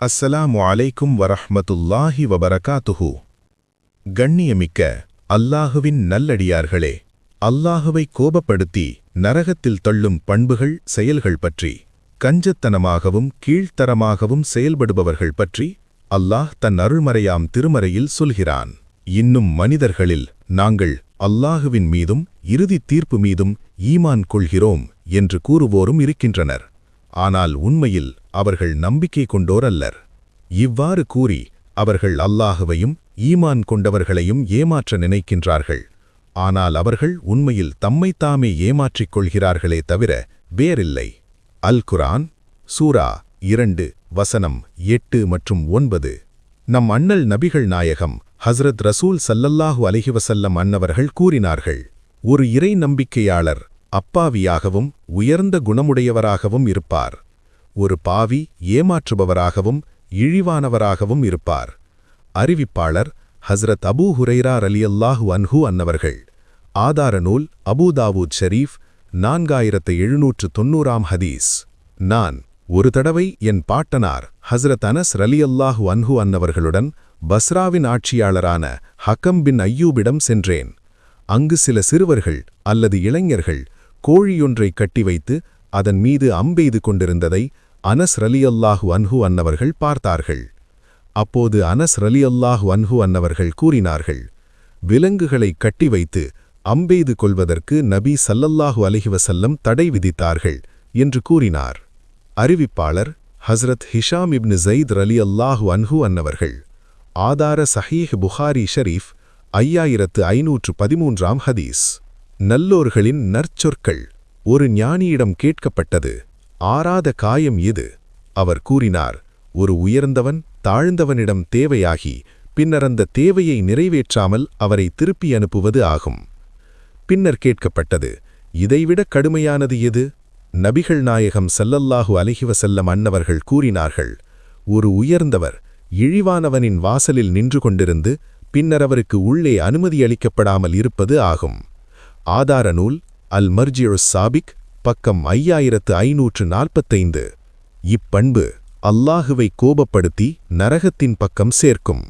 அஸ்ஸலாமு அலைக்கும் வரஹ்மத்துல்லாஹி வபரகாத்துஹு. கண்ணியமிக்க அல்லாஹுவின் நல்லடியார்களே அல்லாஹுவை கோபப்படுத்தி நரகத்தில் தள்ளும் பண்புகள் செயல்கள் பற்றி கஞ்சத்தனமாகவும் கீழ்த்தரமாகவும் செயல்படுபவர்கள் பற்றி அல்லாஹ் தன் அருள்மறையாம் திருமறையில் சொல்கிறான். இன்னும் மனிதர்களில் நாங்கள் அல்லாஹுவின் மீதும் இறுதித் தீர்ப்பு மீதும் ஈமான் கொள்கிறோம் என்று கூறுவோரும் இருக்கின்றனர். ஆனால் உண்மையில் அவர்கள் நம்பிக்கை கொண்டோர் அல்லர் இவ்வாறு கூறி அவர்கள் அல்லாஹுவையும் ஈமான் கொண்டவர்களையும் ஏமாற்ற நினைக்கின்றார்கள். ஆனால் அவர்கள் உண்மையில் தம்மைத்தாமே ஏமாற்றிக் கொள்கிறார்களே தவிர வேறில்லை. அல் குரான் சூரா இரண்டு வசனம் எட்டு மற்றும் ஒன்பது. நம் அண்ணல் நபிகள் நாயகம் ஹஸ்ரத் ரசூல் சல்லல்லாஹு அலஹிவசல்லம் அன்னவர்கள் கூறினார்கள் ஒரு இறை நம்பிக்கையாளர் அப்பாவியாகவும் உயர்ந்த குணமுடையவராகவும் இருப்பார். ஒரு பாவி ஏமாற்றுபவராகவும் இழிவானவராகவும் இருப்பார். அறிவிப்பாளர் ஹஸ்ரத் அபூ ஹுரைரா ரலியல்லாஹு அன்ஹு அன்னவர்கள். ஆதார நூல் அபூதாவூத் ஷரீஃப் நான்காயிரத்து எழுநூற்று தொன்னூறாம் ஹதீஸ். நான் ஒரு தடவை என் பாட்டனார் ஹஸ்ரத் அனஸ் ரலியல்லாஹு அன்ஹு அன்னவர்களுடன் பஸ்ராவின் ஆட்சியாளரான ஹக்கம் பின் ஐயூபிடம் சென்றேன். அங்கு சில சிறுவர்கள் அல்லது இளைஞர்கள் கோழியொன்றை கட்டி வைத்து அதன் மீது அம்பெய்து கொண்டிருந்ததை அனஸ் ரலியல்லாஹு அன்ஹு அன்னவர்கள் பார்த்தார்கள். அப்போது அனஸ் ரலியல்லாஹு அன்ஹு அன்னவர்கள் கூறினார்கள் விலங்குகளை கட்டி வைத்து அம்பெய்து கொள்வதற்கு நபி சல்லல்லாஹு அலிஹிவசல்லம் தடை விதித்தார்கள் என்று கூறினார். அறிவிப்பாளர் ஹஸ்ரத் ஹிஷாம் இப்னு ஜயித் ரலி அல்லாஹு அன்ஹு அன்னவர்கள் ஆதார சஹீஹ் புகாரி ஷரீஃப் ஐயாயிரத்து ஐநூற்று பதிமூன்றாம் ஹதீஸ். நல்லோர்களின் நற்சொற்கள். ஒரு ஞானியிடம் கேட்கப்பட்டது. ஆறாத காயம் இது. அவர் கூறினார் ஒரு உயர்ந்தவன் தாழ்ந்தவனிடம் தேவையாகி பின்னர் அந்த தேவையை நிறைவேற்றாமல் அவரை திருப்பி அனுப்புவது ஆகும். பின்னர் கேட்கப்பட்டது இதைவிட கடுமையானது எது? நபிகள் நாயகம் சல்லல்லாஹு அலகிவ வஸல்லம் அன்னவர்கள் கூறினார்கள் ஒரு உயர்ந்தவர் இழிவானவனின் வாசலில் நின்று கொண்டிருந்து பின்னர் அவருக்கு உள்ளே அனுமதி அளிக்கப்படாமல் இருப்பது ஆகும். ஆதார நூல் அல் மர்ஜியுஸ் சாபிக் பக்கம் ஐயாயிரத்து ஐநூற்று நாற்பத்தைந்து. இப்பண்பு அல்லாஹுவை கோபப்படுத்தி நரகத்தின் பக்கம் சேர்க்கும்.